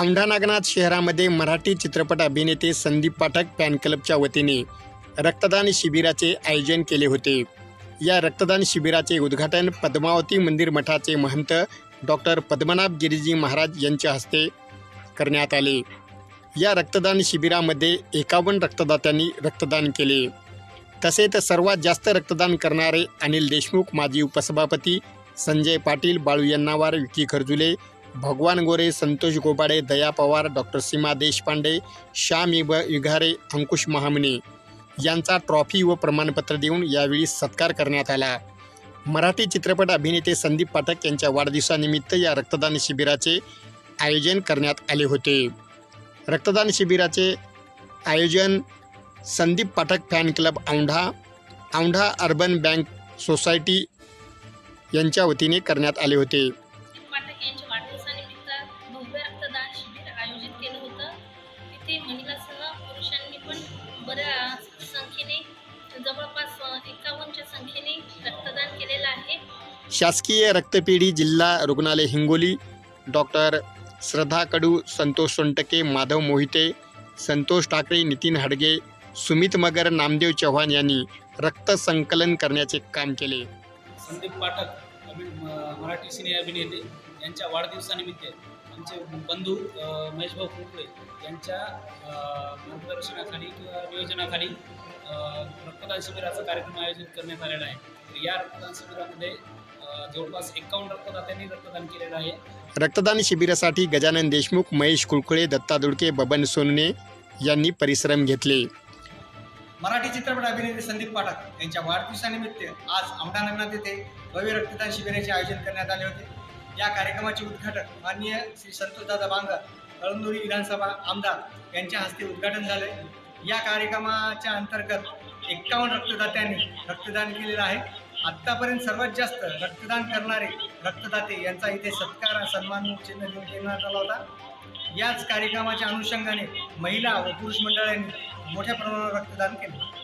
औंढा नागनाथ शहरामध्ये मराठी चित्रपट अभिनेते संदीप पाठक फॅन क्लबच्या वतीने रक्तदान शिबिराचे आयोजन केले होते. या रक्तदान शिबिराचे उद्घाटन पद्मावती मंदिर मठाचे महंत डॉक्टर पद्मनाभ गिरीजी महाराज यांच्या हस्ते करण्यात आले. या रक्तदान शिबिरामध्ये एकावन्न रक्तदात्यांनी रक्तदान केले. तसेच सर्वात जास्त रक्तदान करणारे अनिल देशमुख माजी उपसभापती संजय पाटील बाळू यन्नावार विकी खरजुले भगवान गोरे संतोष गोबाडे दया पवार डॉक्टर सीमा देशपांडे श्याम इब इघारे अंकुश महामने यांचा ट्रॉफी व प्रमाणपत्र देऊन यावेळी सत्कार करण्यात आला. मराठी चित्रपट अभिनेते संदीप पाठक यांच्या वाढदिवसानिमित्त या रक्तदान शिबिराचे आयोजन करण्यात आले होते. रक्तदान शिबिराचे आयोजन Sandeep Pathak fan club Aundha Aundha urban bank society यांच्या वतीने करण्यात आले होते. शासकीय रक्तपेढी जिल्हा रुग्णालय हिंगोली डॉक्टर श्रद्धा कडू संतोष सोनटके माधव मोहिते संतोष ठाकरे नितीन हडगे सुमित मगर नामदेव चव्हाण यांनी रक्त संकलन करण्याचे काम केले. संदीप पाठक मराठी सिने अभिनेते यांच्या वाढदिवसानिमित्त आमचे बंधू महेशभाऊ कुंकळे यांच्या मार्गदर्शनाखाली किंवा नियोजनाखाली रक्तदान शिबिराचा कार्यक्रम आयोजित करण्यात आलेला आहे. या रक्तदान शिबिरामध्ये जवळपास एकावन्न रक्तदात्यांनी रक्तदान केलेलं आहे. रक्तदान शिबिरासाठी गजानन देशमुख महेश कुळकुळे दत्ता दुडके बबन सोनने यांनी परिश्रम घेतले. मराठी चित्रपट अभिनेते संदीप पाठक यांच्या वाढदिवसानिमित्त आज औंढा नगरात येथे भव्य रक्तदान शिबिराचे आयोजन करण्यात आले होते. या कार्यक्रमाचे उद्घाटन माननीय श्री संतोषदादा बांगर कळमनुरी विधानसभा आमदार यांच्या हस्ते उद्घाटन झाले. या कार्यक्रमाच्या अंतर्गत एक्कावन्न रक्तदात्यांनी रक्तदान केलेलं आहे. आत्तापर्यंत सर्वात जास्त रक्तदान करणारे रक्तदाते यांचा इथे सत्कार सन्मान चिन्ह देऊन देण्यात आला होता. याच कार्यक्रमाच्या अनुषंगाने महिला व पुरुष मंडळांनी मोठ्या प्रमाणावर रक्तदान केले.